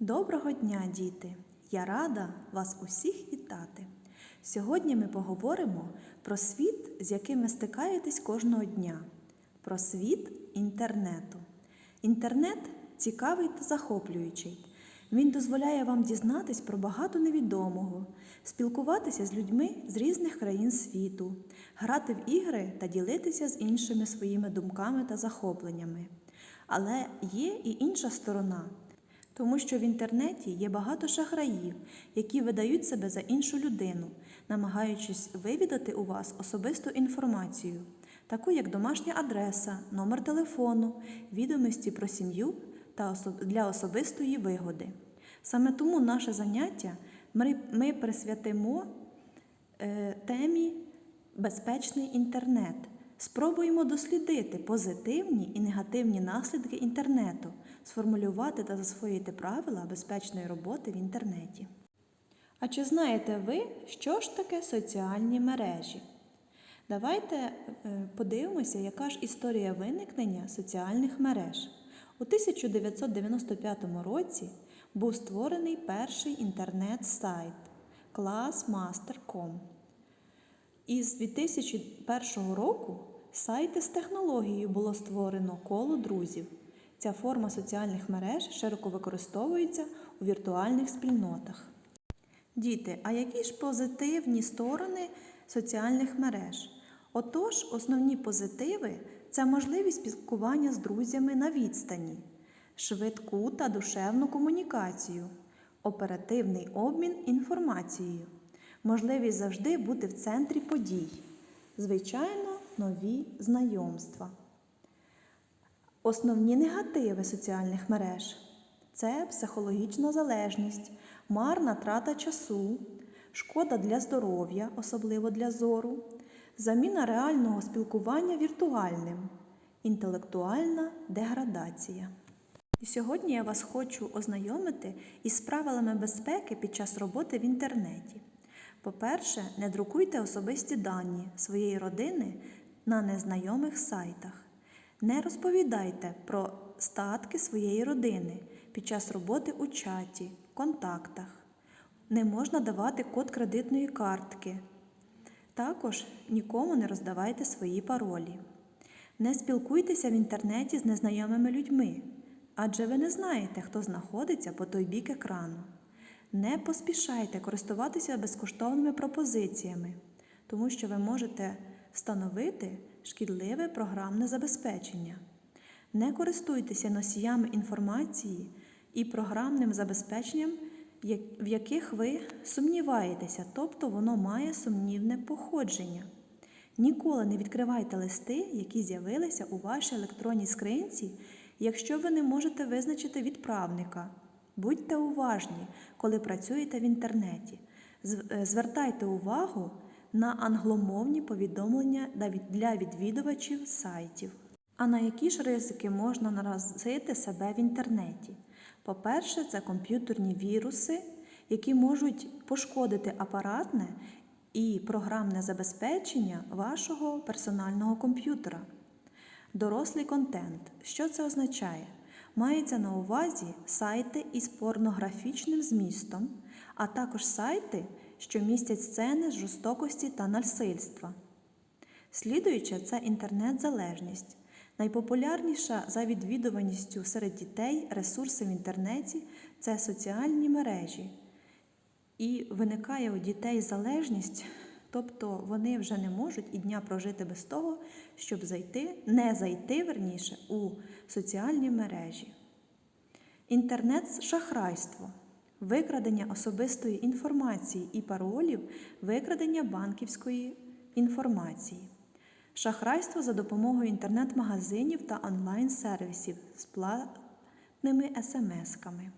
Доброго дня, діти! Я рада вас усіх вітати. Сьогодні ми поговоримо про світ, з яким ви стикаєтесь кожного дня, про світ інтернету. Інтернет цікавий та захоплюючий. Він дозволяє вам дізнатись про багато невідомого, спілкуватися з людьми з різних країн світу, грати в ігри та ділитися з іншими своїми думками та захопленнями. Але є і інша сторона. Тому що в інтернеті є багато шахраїв, які видають себе за іншу людину, намагаючись вивідати у вас особисту інформацію, таку як домашня адреса, номер телефону, відомості про сім'ю та для особистої вигоди. Саме тому наше заняття ми, ми присвятимо е, темі Безпечний інтернет. Спробуємо дослідити позитивні і негативні наслідки інтернету, сформулювати та засвоїти правила безпечної роботи в інтернеті. А чи знаєте ви, що ж таке соціальні мережі? Давайте е, подивимося, яка ж історія виникнення соціальних мереж. У 1995 році був створений перший інтернет-сайт classmaster.com. Із 2001 року сайти з технологією було створено коло друзів. Ця форма соціальних мереж широко використовується у віртуальних спільнотах. Діти, а які ж позитивні сторони соціальних мереж? Отож, основні позитиви це можливість спілкування з друзями на відстані, швидку та душевну комунікацію, оперативний обмін інформацією, можливість завжди бути в центрі подій, звичайно, нові знайомства. Основні негативи соціальних мереж це психологічна залежність, марна трата часу, шкода для здоров'я, особливо для зору, заміна реального спілкування віртуальним, інтелектуальна деградація. І сьогодні я вас хочу ознайомити із правилами безпеки під час роботи в інтернеті. По-перше, не друкуйте особисті дані своєї родини на незнайомих сайтах. Не розповідайте про статки своєї родини під час роботи у чаті, контактах. Не можна давати код кредитної картки. Також нікому не роздавайте свої паролі. Не спілкуйтеся в інтернеті з незнайомими людьми, адже ви не знаєте, хто знаходиться по той бік екрану. Не поспішайте користуватися безкоштовними пропозиціями, тому що ви можете встановити шкідливе програмне забезпечення. Не користуйтеся носіями інформації і програмним забезпеченням, в яких ви сумніваєтеся, тобто воно має сумнівне походження. Ніколи не відкривайте листи, які з'явилися у вашій електронній скринці, якщо ви не можете визначити відправника. Будьте уважні, коли працюєте в інтернеті. Е, Звертайте увагу на англомовні повідомлення для відвідувачів сайтів. А на які ж ризики можна наразити себе в інтернеті? По-перше, це комп'ютерні віруси, які можуть пошкодити апаратне і програмне забезпечення вашого персонального комп'ютера. Дорослий контент. Що це означає? Мається на увазі сайти із порнографічним змістом, а також сайти, що містять сцени з жорстокості та насильства. Слідуюче це інтернет-залежність. Найпопулярніша за відвідуваністю серед дітей ресурси в інтернеті це соціальні мережі. І виникає у дітей залежність, тобто вони вже не можуть і дня прожити без того, щоб зайти, не зайти верніше у соціальні мережі. Інтернет-шахрайство, викрадення особистої інформації і паролів, викрадення банківської інформації, шахрайство за допомогою інтернет-магазинів та онлайн-сервісів з платними смс-ками.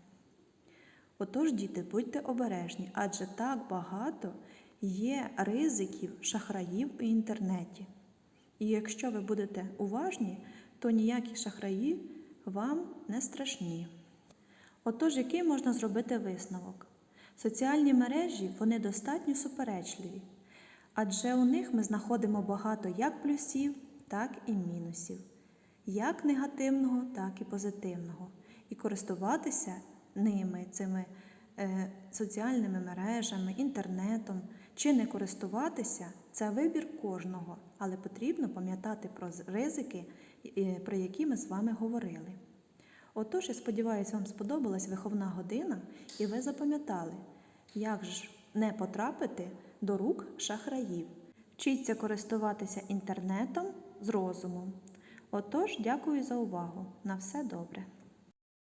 Отож, діти, будьте обережні, адже так багато є ризиків шахраїв у інтернеті. І якщо ви будете уважні, то ніякі шахраї вам не страшні. Отож, який можна зробити висновок? Соціальні мережі вони достатньо суперечливі, адже у них ми знаходимо багато як плюсів, так і мінусів, як негативного, так і позитивного. І користуватися ними, цими е, соціальними мережами, інтернетом, чи не користуватися це вибір кожного, але потрібно пам'ятати про ризики, про які ми з вами говорили. Отож, я сподіваюся, вам сподобалась виховна година, і ви запам'ятали, як ж не потрапити до рук шахраїв. Вчіться користуватися інтернетом з розумом. Отож, дякую за увагу. На все добре.